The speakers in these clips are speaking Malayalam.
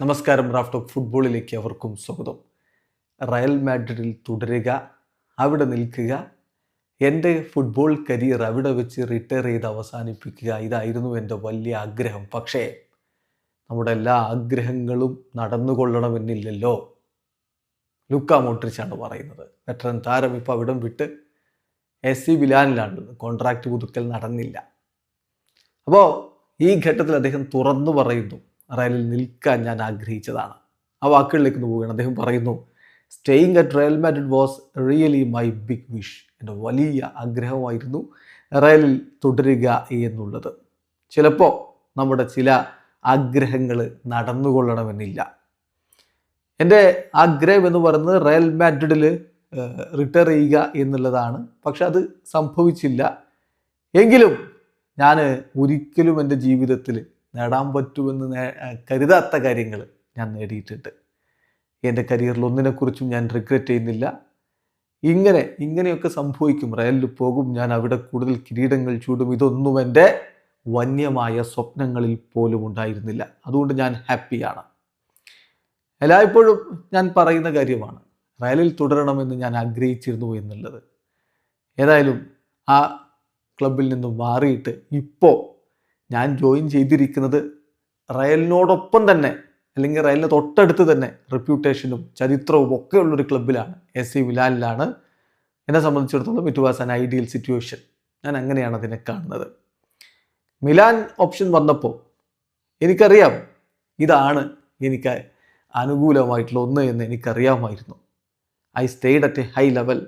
നമസ്കാരം റാഫ് ടോക്ക് ഫുട്ബോളിലേക്ക് അവർക്കും സ്വാഗതം. റയൽ മാഡ്രിഡിൽ തുടരുക അവിടെ നിൽക്കുക എന്റെ ഫുട്ബോൾ കരിയർ അവിടെ വെച്ച് റിട്ടയർ ചെയ്ത് അവസാനിപ്പിക്കുക ഇതായിരുന്നു എന്റെ വലിയ ആഗ്രഹം. പക്ഷേ നമ്മുടെ എല്ലാ ആഗ്രഹങ്ങളും നടന്നുകൊള്ളണമെന്നില്ലല്ലോ. ലുക്ക മോട്രിച്ചാണ് പറയുന്നത്. വെറ്ററൻ താരം ഇപ്പോൾ അവിടം വിട്ട് എസ് സി ബിലാനിലാണുള്ളത് കോൺട്രാക്റ്റ് പുതുക്കൽ നടന്നില്ല. അപ്പോൾ ഈ ഘട്ടത്തിൽ അദ്ദേഹം തുറന്നു പറയുന്നു റയലിൽ നിൽക്കാൻ ഞാൻ ആഗ്രഹിച്ചതാണ്. ആ വാക്കുകളിലേക്ക് ഒന്ന് പോവുകയാണ്. അദ്ദേഹം പറയുന്നു staying at Real Madrid was really my big wish എന്റെ വലിയ ആഗ്രഹമായിരുന്നു റയലിൽ തുടരുക എന്നുള്ളത്. ചിലപ്പോൾ നമ്മുടെ ചില ആഗ്രഹങ്ങൾ നടന്നുകൊള്ളണമെന്നില്ല. എന്റെ ആഗ്രഹം എന്ന് പറയുന്നത് റയൽ മാഡ്രിഡിൽ റിട്ടയർ ചെയ്യുക എന്നുള്ളതാണ്. പക്ഷെ അത് സംഭവിച്ചില്ല. എങ്കിലും ഞാൻ ഒരിക്കലും എന്റെ ജീവിതത്തിൽ നേടാൻ പറ്റുമെന്ന് കരുതാത്ത കാര്യങ്ങൾ ഞാൻ നേടിയിട്ടുണ്ട്. എന്റെ കരിയറിൽ ഒന്നിനെക്കുറിച്ചും ഞാൻ റിഗ്രറ്റ് ചെയ്യുന്നില്ല. ഇങ്ങനെ ഇങ്ങനെയൊക്കെ സംഭവിക്കും. റയലിൽ പോകും. ഞാൻ അവിടെ കൂടുതൽ കിരീടങ്ങൾ ചൂടും. ഇതൊന്നും എന്റെ വന്യമായ സ്വപ്നങ്ങളിൽ പോലും ഉണ്ടായിരുന്നില്ല. അതുകൊണ്ട് ഞാൻ ഹാപ്പിയാണ്. എല്ലായ്പ്പോഴും ഞാൻ പറയുന്ന കാര്യമാണ്. റയലിൽ തുടരണമെന്ന് ഞാൻ ആഗ്രഹിച്ചിരുന്നു എന്നുള്ളത്. ഏതായാലും ആ ക്ലബിൽ നിന്നും മാറിയിട്ട് ഇപ്പോൾ ഞാൻ ജോയിൻ ചെയ്തിരിക്കുന്നത് റയലിനോടൊപ്പം തന്നെ അല്ലെങ്കിൽ റയലിന് തൊട്ടടുത്ത് തന്നെ റെപ്യൂട്ടേഷനും ചരിത്രവും ഒക്കെ ഉള്ളൊരു ക്ലബിലാണ് എസ് സി വിലാലിലാണ് എന്നെ സംബന്ധിച്ചിടത്തോളം it was an ideal situation ഞാൻ അങ്ങനെയാണ് അതിനെ കാണുന്നത്. മിലാൻ ഓപ്ഷൻ വന്നപ്പോൾ എനിക്കറിയാം ഇതാണ് എനിക്ക് അനുകൂലമായിട്ടുള്ള ഒന്ന് എന്ന് എനിക്കറിയാമായിരുന്നു. I stayed at a high level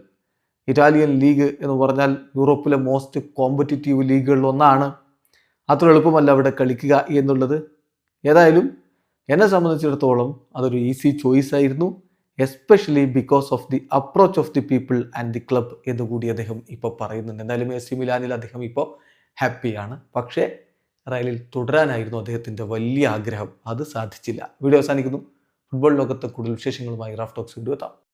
Italian league എന്ന് പറഞ്ഞാൽ യൂറോപ്പിലെ മോസ്റ്റ് കോമ്പറ്റിറ്റീവ് ലീഗുകളിൽ ഒന്നാണ്. അത്ര എളുപ്പമല്ല അവിടെ കളിക്കുക എന്നുള്ളത്. ഏതായാലും എന്നെ സംബന്ധിച്ചിടത്തോളം അതൊരു ഈസി ചോയ്സ് ആയിരുന്നു especially because of the approach of the people and the club എന്ന് കൂടി അദ്ദേഹം ഇപ്പോൾ പറയുന്നുണ്ട്. എന്തായാലും എസ് സി മിലാനിൽ അദ്ദേഹം ഇപ്പോൾ ഹാപ്പിയാണ് പക്ഷേ റയലിൽ തുടരാനായിരുന്നു അദ്ദേഹത്തിന്റെ വലിയ ആഗ്രഹം. അത് സാധിച്ചില്ല. വീഡിയോ അവസാനിക്കുന്നു. ഫുട്ബോൾ ലോകത്തെ കൂടുതൽ വിശേഷങ്ങളുമായി റാഫ് ടോക്സ് എത്താം.